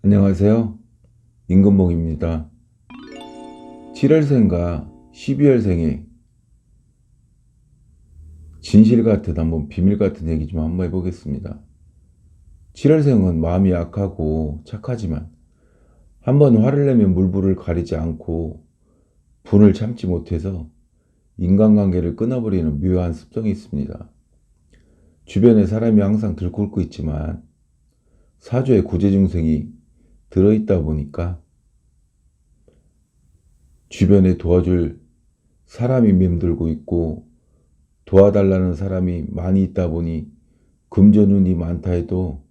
안녕하세요. 임금봉입니다. 7월생과 12월생의 진실 같은 한번 비밀 같은 얘기 좀 한번 해보겠습니다. 7월생은 마음이 약하고 착하지만 한번 화를 내면 물불을 가리지 않고 분을 참지 못해서 인간관계를 끊어버리는 묘한 습성이 있습니다. 주변에 사람이 항상 들끓고 있지만 사주에 구제중생이 들어있다 보니까 주변에 도와줄 사람이 맴돌고 있고 도와달라는 사람이 많이 있다 보니 금전운이 많다 해도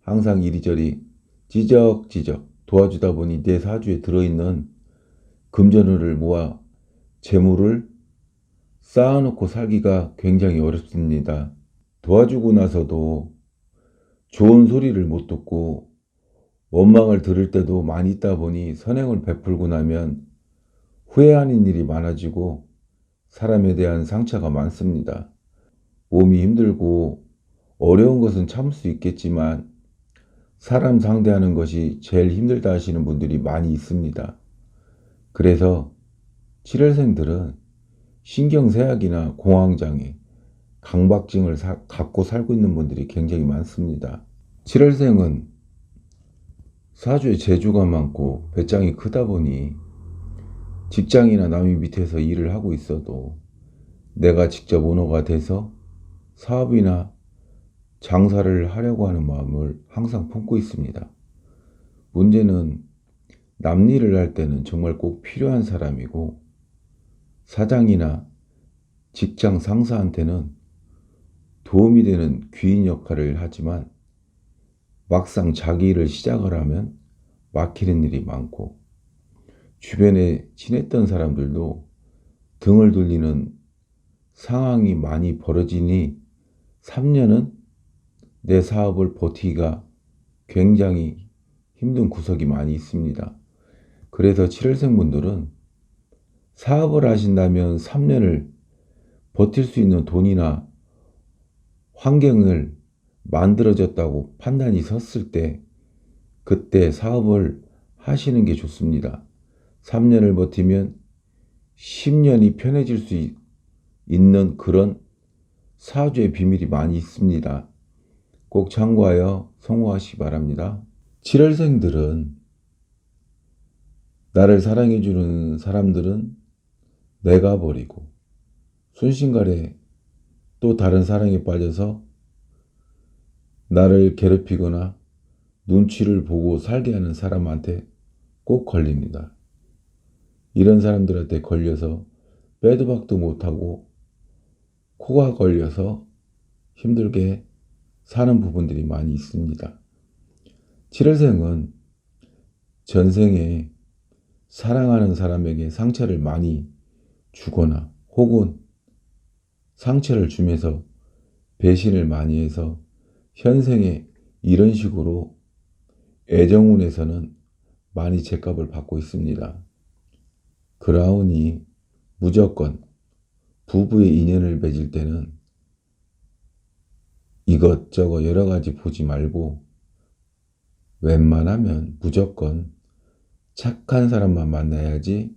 항상 이리저리 찌적찌적 도와주다 보니 내 사주에 들어있는 금전운을 모아 재물을 쌓아놓고 살기가 굉장히 어렵습니다. 도와주고 나서도 좋은 소리를 못 듣고 원망을 들을 때도 많이 있다 보니 선행을 베풀고 나면 후회하는 일이 많아지고 사람에 대한 상처가 많습니다. 몸이 힘들고 어려운 것은 참을 수 있겠지만 사람 상대하는 것이 제일 힘들다 하시는 분들이 많이 있습니다. 그래서 7월생들은 신경쇠약이나 공황장애, 강박증을 사- 갖고 살고 있는 분들이 굉장히 많습니다. 7월생은 사주에 재주가 많고 배짱이 크다 보니 직장이나 남이 밑에서 일을 하고 있어도 내가 직접 오너가 돼서 사업이나 장사를 하려고 하는 마음을 항상 품고 있습니다. 문제는 남 일을 할 때는 정말 꼭 필요한 사람이고 사장이나 직장 상사한테는 도움이 되는 귀인 역할을 하지만 막상 자기 일을 시작을 하면 막히는 일이 많고 주변에 친했던 사람들도 등을 돌리는 상황이 많이 벌어지니 3년은 내 사업을 버티기가 굉장히 힘든 구석이 많이 있습니다. 그래서 7월생 분들은 사업을 하신다면 3년을 버틸 수 있는 돈이나 환경을 만들어졌다고 판단이 섰을 때 그때 사업을 하시는 게 좋습니다. 3년을 버티면 10년이 편해질 수 있- 있는 그런 사주의 비밀이 많이 있습니다. 꼭 참고하여 성공하시기 바랍니다. 7월생들은 나를 사랑해주는 사람들은 내가 버리고 순신간에 또 다른 사랑에 빠져서 나를 괴롭히거나 눈치를 보고 살게 하는 사람한테 꼭 걸립니다. 이런 사람들한테 걸려서 빼도 박도 못하고 코가 걸려서 힘들게 사는 부분들이 많이 있습니다. 7월생은 전생에 사랑하는 사람에게 상처를 많이 주거나 혹은 상처를 주면서 배신을 많이 해서 현생에 이런 식으로 애정운에서는 많이 제값을 받고 있습니다. 그러하니 무조건 부부의 인연을 맺을 때는 이것저것 여러 가지 보지 말고 웬만하면 무조건 착한 사람만 만나야지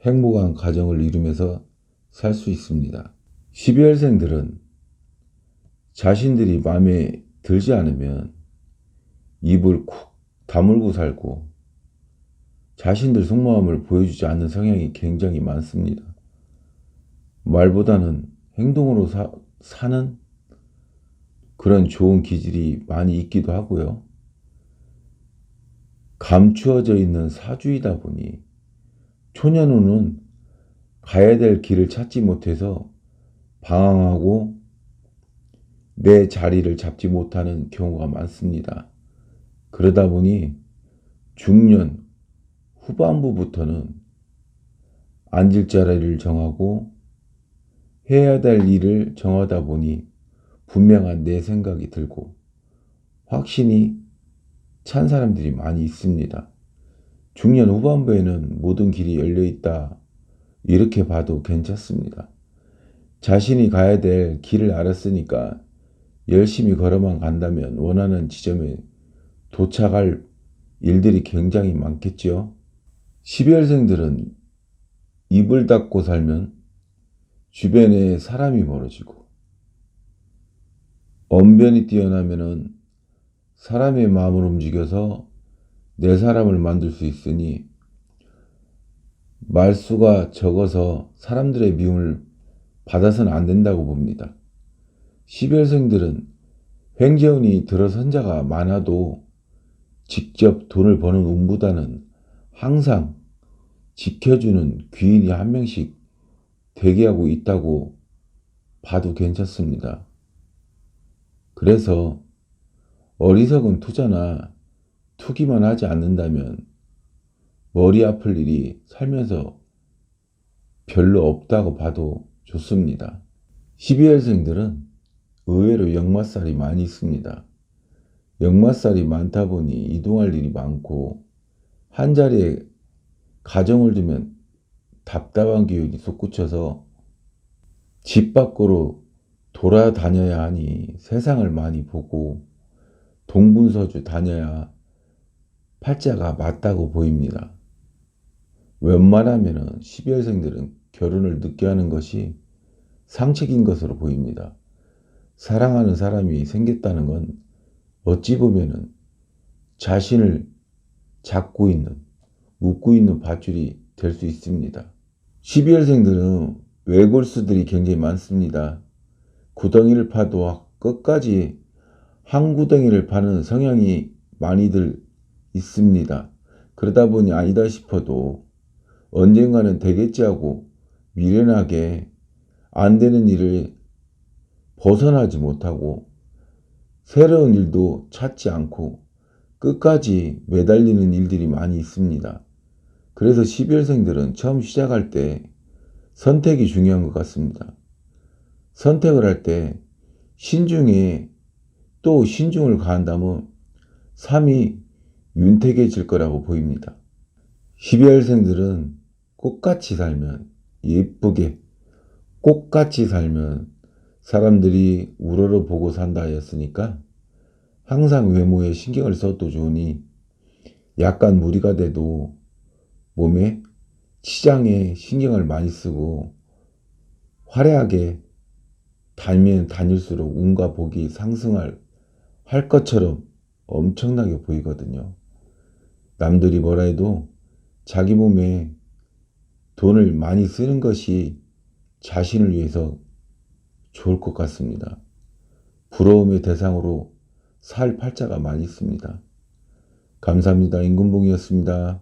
행복한 가정을 이루면서 살 수 있습니다. 12월생들은 자신들이 마음에 들지 않으면 입을 쿡 다물고 살고 자신들 속마음을 보여주지 않는 성향이 굉장히 많습니다. 말보다는 행동으로 사, 사는 그런 좋은 기질이 많이 있기도 하고요. 감추어져 있는 사주이다 보니 초년우는 가야 될 길을 찾지 못해서 방황하고 내 자리를 잡지 못하는 경우가 많습니다. 그러다 보니 중년 후반부부터는 앉을 자리를 정하고 해야 될 일을 정하다 보니 분명한 내 생각이 들고 확신이 찬 사람들이 많이 있습니다. 중년 후반부에는 모든 길이 열려 있다. 이렇게 봐도 괜찮습니다. 자신이 가야 될 길을 알았으니까 열심히 걸어만 간다면 원하는 지점에 도착할 일들이 굉장히 많겠죠. 12월생들은 입을 닫고 살면 주변에 사람이 멀어지고 언변이 뛰어나면은 사람의 마음을 움직여서 내 사람을 만들 수 있으니 말수가 적어서 사람들의 미움을 받아서는 안 된다고 봅니다. 12월생들은 횡재운이 들어선 자가 많아도 직접 돈을 버는 운보다는 항상 지켜주는 귀인이 한 명씩 대기하고 있다고 봐도 괜찮습니다. 그래서 어리석은 투자나 투기만 하지 않는다면 머리 아플 일이 살면서 별로 없다고 봐도 좋습니다. 12월생들은 의외로 역마살이 많이 있습니다. 역마살이 많다 보니 이동할 일이 많고 한 자리에 가정을 두면 답답한 기운이 솟구쳐서 집 밖으로 돌아다녀야 하니 세상을 많이 보고 동분서주 다녀야 팔자가 맞다고 보입니다. 웬만하면 12월생들은 결혼을 늦게 하는 것이 상책인 것으로 보입니다. 사랑하는 사람이 생겼다는 건 어찌 보면은 자신을 잡고 있는, 묶고 있는 밧줄이 될 수 있습니다. 12월생들은 외골수들이 굉장히 많습니다. 구덩이를 파도 끝까지 한 구덩이를 파는 성향이 많이들 있습니다. 그러다 보니 아니다 싶어도 언젠가는 되겠지 하고 미련하게 안 되는 일을 벗어나지 못하고 새로운 일도 찾지 않고 끝까지 매달리는 일들이 많이 있습니다. 그래서 12월생들은 처음 시작할 때 선택이 중요한 것 같습니다. 선택을 할 때 신중에 또 신중을 가한다면 삶이 윤택해질 거라고 보입니다. 12월생들은 꽃같이 살면 예쁘게 꽃같이 살면 사람들이 우러러 보고 산다 했으니까 항상 외모에 신경을 써도 좋으니 약간 무리가 돼도 몸에 치장에 신경을 많이 쓰고 화려하게 다니면 다닐수록 운과 복이 상승할 할 것처럼 엄청나게 보이거든요. 남들이 뭐라 해도 자기 몸에 돈을 많이 쓰는 것이 자신을 위해서 좋을 것 같습니다. 부러움의 대상으로 살 팔자가 많이 있습니다. 감사합니다. 임금봉이었습니다.